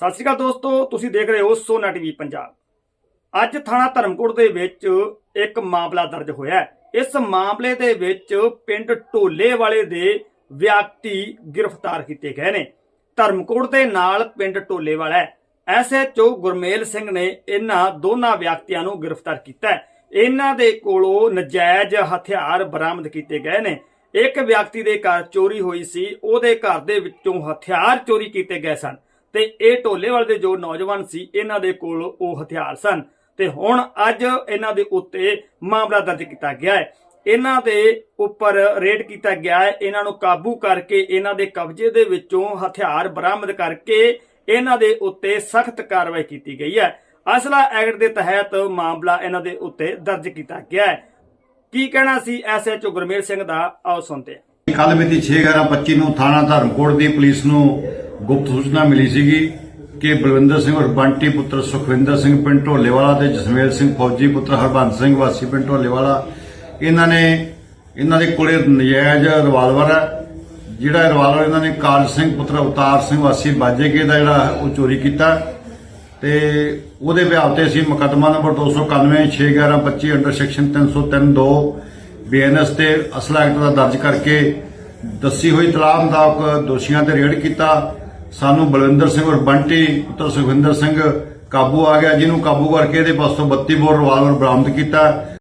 ਸਤਿ ਸ਼੍ਰੀ ਅਕਾਲ ਦੋਸਤੋ, ਤੁਸੀਂ ਦੇਖ ਰਹੇ ਹੋ ਸੋਨਾ ਟੀਵੀ ਪੰਜਾਬ। ਅੱਜ ਥਾਣਾ ਧਰਮਕੋਟ ਦੇ ਵਿੱਚ ਇੱਕ ਮਾਮਲਾ ਦਰਜ ਹੋਇਆ ਇਸ ਮਾਮਲੇ ਦੇ ਵਿੱਚ ਪਿੰਡ ਢੋਲੇ ਵਾਲੇ ਦੇ ਵਿਅਕਤੀ ਗ੍ਰਿਫਤਾਰ ਕੀਤੇ ਗਏ ਨੇ। ਧਰਮਕੋਟ ਦੇ ਨਾਲ ਪਿੰਡ ਢੋਲੇ ਵਾਲਾ ਐਸਐਚਓ ਗੁਰਮੇਲ ਸਿੰਘ ਨੇ ਇਹਨਾਂ ਦੋਨਾਂ ਵਿਅਕਤੀਆਂ ਨੂੰ ਗ੍ਰਿਫਤਾਰ ਕੀਤਾ ਹੈ। ਇਹਨਾਂ ਦੇ ਕੋਲੋਂ ਨਜਾਇਜ਼ ਹਥਿਆਰ ਬਰਾਮਦ ਕੀਤੇ ਗਏ ਨੇ। ਇੱਕ ਵਿਅਕਤੀ ਦੇ ਘਰ ਚੋਰੀ ਹੋਈ ਸੀ, ਉਹਦੇ ਘਰ ਦੇ ਵਿੱਚੋਂ ਹਥਿਆਰ ਚੋਰੀ ਕੀਤੇ ਗਏ ਸਨ। ਤੇ ਇਹ ਢੋਲੇਵਾਲ ਦੇ ਜੋ ਨੌਜਵਾਨ ਸੀ, ਇਹਨਾਂ ਦੇ ਕੋਲ ਉਹ ਹਥਿਆਰ ਸਨ। ਤੇ ਹੁਣ ਅੱਜ ਇਹਨਾਂ ਦੇ ਉੱਤੇ ਮਾਮਲਾ ਦਰਜ ਕੀਤਾ ਗਿਆ ਹੈ। ਇਹਨਾਂ ਦੇ ਉੱਪਰ ਰੇਡ ਕੀਤਾ ਗਿਆ ਹੈ। ਇਹਨਾਂ ਨੂੰ ਕਾਬੂ ਕਰਕੇ ਇਹਨਾਂ ਦੇ ਕਬਜ਼ੇ ਦੇ ਵਿੱਚੋਂ ਹਥਿਆਰ ਬਰਾਮਦ ਕਰਕੇ ਇਹਨਾਂ ਦੇ ਉੱਤੇ ਸਖਤ ਕਾਰਵਾਈ ਕੀਤੀ ਗਈ ਹੈ। ਅਸਲਾ ਐਕਟ ਦੇ ਤਹਿਤ ਮਾਮਲਾ ਇਹਨਾਂ ਦੇ ਉੱਤੇ ਦਰਜ ਕੀਤਾ ਗਿਆ ਹੈ। ਕੀ ਕਹਿਣਾ ਸੀ ਐਸਐਚਓ ਗੁਰਮੇਲ ਸਿੰਘ ਦਾ? ਆਓ ਸੁਣਦੇ ਹਾਂ। ਕੱਲ ਮਿਤੀ 6/11/25 ਨੂੰ ਥਾਣਾ ਧਰਮਕੋਟ ਦੀ ਪੁਲਿਸ ਨੂੰ ਗੁਪਤ ਸੂਚਨਾ ਮਿਲੀ ਸੀਗੀ ਕਿ ਬਲਵਿੰਦਰ ਸਿੰਘ ਔਰ ਬੰਟੀ ਪੁੱਤਰ ਸੁਖਵਿੰਦਰ ਸਿੰਘ ਪਿੰਡ ਢੋਲੇਵਾਲਾ ਤੇ ਜਸਮੇਲ ਸਿੰਘ ਫੌਜੀ ਪੁੱਤਰ ਹਰਬੰਸ ਸਿੰਘ ਵਾਸੀ ਪਿੰਡ ਢੋਲੇਵਾਲਾ, ਇਹਨਾਂ ਨੇ, ਇਹਨਾਂ ਦੇ ਕੋਲੇ ਨਜਾਇਜ਼ ਰਿਵਾਲਵਰ ਹੈ, ਜਿਹੜਾ ਰਿਵਾਲਵਰ ਇਹਨਾਂ ਨੇ ਕਾਰਜ ਸਿੰਘ ਪੁੱਤਰ ਅਵਤਾਰ ਸਿੰਘ ਵਾਸੀ ਬਾਜੇਕੇ ਦਾ ਜਿਹੜਾ ਉਹ ਚੋਰੀ ਕੀਤਾ। ਤੇ ਉਹਦੇ ਵਿਆਹ ਤੇ ਅਸੀਂ ਮੁਕੱਦਮਾ ਨੰਬਰ 291 61125 ਅੰਡਰ ਸੈਕਸ਼ਨ 303 2 ਬੀਐਨਐਸ ਤੇ ਅਸਲਾ ਐਕਟ ਦਾ ਦਰਜ ਕਰਕੇ ਦੱਸੀ ਹੋਈ ਤਲਾਹ ਮੁਤਾਬਕ ਦੋਸ਼ੀਆਂ ਤੇ ਰੇਡ ਕੀਤਾ। ਸਾਨੂੰ ਬਲਵਿੰਦਰ ਸਿੰਘ ਔਰ ਬੰਟੀ, ਪੁੱਤਰ ਸੁਖਵਿੰਦਰ ਸਿੰਘ ਕਾਬੂ ਆ ਗਿਆ, ਜਿਹਨੂੰ ਕਾਬੂ ਕਰਕੇ ਇਹਦੇ ਪਾਸੋਂ 32 ਬੋਰ ਰਿਵਾਲਵਰ ਬਰਾਮਦ ਕੀਤਾ।